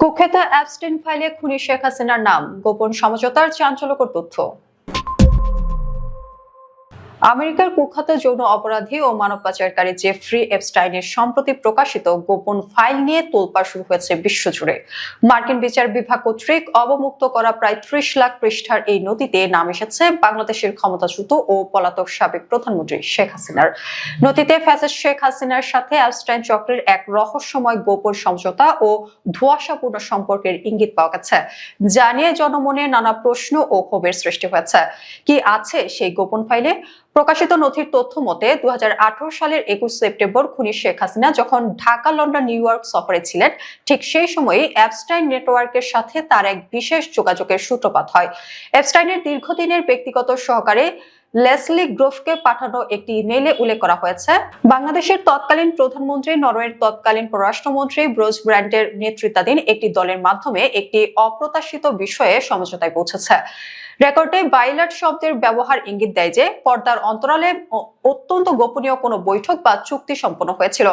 কুখ্যাত অ্যাবস্টেন ফাইলে খুনি শেখ হাসিনার নাম গোপন সমঝোতার চাঞ্চল্যকর তথ্য। আমেরিকার কুখ্যাত যৌন অপরাধী ও মানব পাচারকারী জেফ্রি এপস্টাইনের সম্প্রতি প্রকাশিত গোপন ফাইল নিয়ে তোলপাড় শুরু হয়েছে বিশ্বজুড়ে মার্কিন বিচার বিভাগ কর্তৃক অবমুক্ত করা প্রায় ত্রিশ লাখ পৃষ্ঠার এই নথিতে নাম এসেছে বাংলাদেশের ক্ষমতাচ্যুত ও পলাতক সাবেক প্রধানমন্ত্রী শেখ হাসিনার। নথিতে ফ্যাসেস শেখ হাসিনার সাথে অ্যাবস্টাইন চক্রের এক রহস্যময় গোপন সমঝোতা ও ধোঁয়াশাপূর্ণ সম্পর্কের ইঙ্গিত পাওয়া গেছে, জানিয়ে জনমনে নানা প্রশ্ন ও ক্ষোভের সৃষ্টি হয়েছে। কি আছে সেই গোপন ফাইলে? প্রকাশিত নথির তথ্য মতে দুই হাজার আঠারো সালের একুশ সেপ্টেম্বর খুনি শেখ হাসিনা যখন ঢাকা, লন্ডন, নিউ ইয়র্ক সফরে ছিলেন, ঠিক সেই সময়ই অ্যাবস্টাইন নেটওয়ার্কের সাথে তার এক বিশেষ যোগাযোগের সূত্রপাত হয়। অ্যাবস্টাইনের দীর্ঘদিনের ব্যক্তিগত সহকারে লেসলি গ্রোফকে পাঠানো একটি ইমেইলে উল্লেখ করা হয়েছে। বাংলাদেশের তৎকালীন প্রধানমন্ত্রী, নরওয়ের তৎকালীন পররাষ্ট্রমন্ত্রী ব্রোজ ব্র্যান্ডের নেতৃত্বাধীন একটি দলের মাধ্যমে একটি অপ্রত্যাশিত বিষয়ে সমঝোতায় পৌঁছেছে। রেকর্ডে বাইলাট শব্দের ব্যবহার ইঙ্গিত দেয় যে, পর্দার অন্তরালে অত্যন্ত গোপনীয় কোনো বৈঠক বা চুক্তি সম্পন্ন হয়েছিল।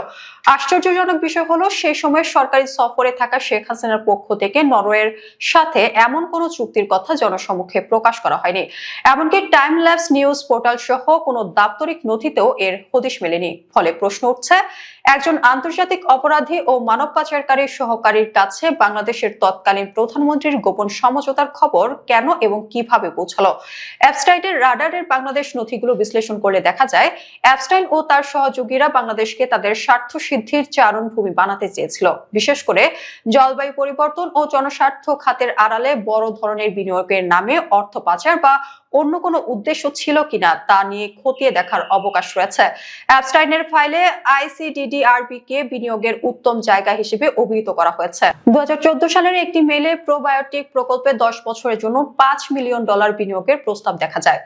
আশ্চর্যজনক বিষয় হলো, সেই সময় সরকারি সফরে থাকা শেখ হাসিনার পক্ষ থেকে নরওয়ের সাথে এমন কোনো চুক্তির কথা জনসমক্ষে প্রকাশ করা হয়নি। এমনকি টাইম ল্যাপস নিউজ পোর্টাল সহ কোনো দাপ্তরিক নথিতেও এর হদিশ মেলেনি। ফলে প্রশ্ন উঠছে, একজন আন্তর্জাতিক অপরাধী ও মানব পাচারকারীর সহকারীর কাছে বাংলাদেশের তৎকালীন প্রধানমন্ত্রীর গোপন সমঝোতার খবর কেন এবং কীভাবে পৌঁছালো। অ্যাবস্টাইনের রাডারের বাংলাদেশ নথিগুলো বিশ্লেষণ করলে দেখা যায় অ্যাবস্টাইন ও তার সহযোগীরা বাংলাদেশকে তাদের স্বার্থ সিদ্ধির চারণ ভূমি বানাতে চেয়েছিল। বিশেষ করে জলবায়ু পরিবর্তন ও জনস্বার্থ খাতের আড়ালে বড় ধরনের বিনিয়োগের নামে অর্থ পাচার বা অন্য কোনো উদ্দেশ্য ছিল কিনা তা নিয়ে খতিয়ে দেখার অবকাশ রয়েছে। অ্যাবস্টাইনের ফাইলে আইসিডিডিআরবি কে বিনিয়োগের উত্তম জায়গা হিসেবে অভিহিত করা হয়েছে। দু সালের একটি মেলে প্রোবায়োটিক প্রকল্পে দশ বছরের জন্য পাঁচ মিলিয়ন ডলার বিনিয়োগের প্রস্তাব দেখা যায়,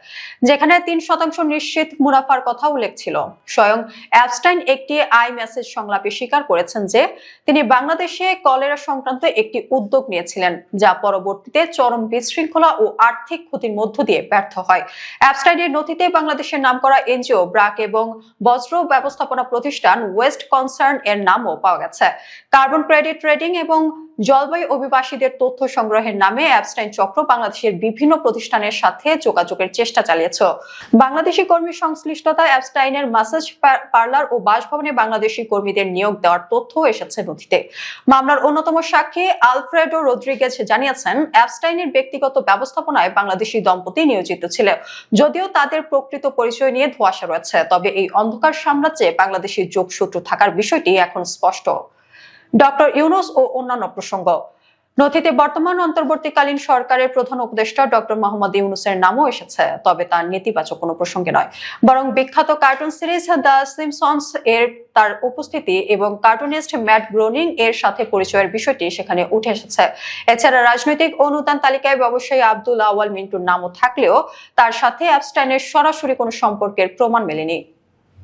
যেখানে তিন শতাংশ নিশ্চিত মুনাফার কথা উল্লেখ ছিল। স্বয়ং অ্যাবস্টাইন একটি আই মেসেজ সংলাপে স্বীকার করেছেন যে, তিনি বাংলাদেশে কলেরা সংক্রান্ত একটি উদ্যোগ নিয়েছিলেন, যা পরবর্তীতে চরম বিশৃঙ্খলা ও আর্থিক ক্ষতির মধ্য দিয়ে ব্যর্থ হয়। অ্যাবস্টাইনের নথিতে বাংলাদেশের নাম করা এনজিও ব্রাক এবং বজ্র ব্যবস্থাপনা প্রতিষ্ঠান ওয়েস্ট কনসার্ন এর নামও পাওয়া গেছে। কার্বন ক্রেডিট ট্রেডিং এবং জলবায়ু অভিবাসীদের তথ্য সংগ্রহের নামে অ্যাবস্টাইন চক্র বাংলাদেশের বিভিন্ন প্রতিষ্ঠানের সাথে যোগাযোগের চেষ্টা চালিয়েছে। বাংলাদেশি কর্মী সংশ্লিষ্টতা অ্যাবস্টাইনের মাসাজ পার্লার ও বাসভবনে বাংলাদেশি কর্মীদের নিয়োগ দেওয়ার তথ্য এসেছে নথিতে। মামলার অন্যতম সাক্ষী আলফ্রেডো রদ্রিগেজ জানিয়েছেন অ্যাবস্টাইনের ব্যক্তিগত ব্যবস্থাপনায় বাংলাদেশি দম্পতি নিয়োজিত ছিল, যদিও তাদের প্রকৃত পরিচয় নিয়ে ধোঁয়াশা রয়েছে। তবে এই অন্ধকার সাম্রাজ্যে বাংলাদেশি যোগসূত্র থাকার বিষয়টি এখন স্পষ্ট। ডক্টর ইউনুস ও অন্যান্য প্রসঙ্গ। নথিতে বর্তমান অন্তর্বর্তীকালীন সরকারের প্রধান উপদেষ্টা ডক্টর মোহাম্মদ ইউনুসের নামও এসেছে, তবে তার নেতিবাচক কোনো প্রসঙ্গে নয়। বরং বিখ্যাত কার্টুন সিরিজ দ্য সিমসন্স এর তার উপস্থিতি এবং কার্টুনিস্ট ম্যাট গ্রোনিং এর সাথে পরিচয়ের বিষয়টি সেখানে উঠে এসেছে। এছাড়া রাজনৈতিক অনুদান তালিকায় ব্যবসায়ী আব্দুল আওয়াল মিন্টুর নামও থাকলেও তার সাথে অ্যাবস্টাইনের সরাসরি কোনো সম্পর্কের প্রমাণ মেলেনি।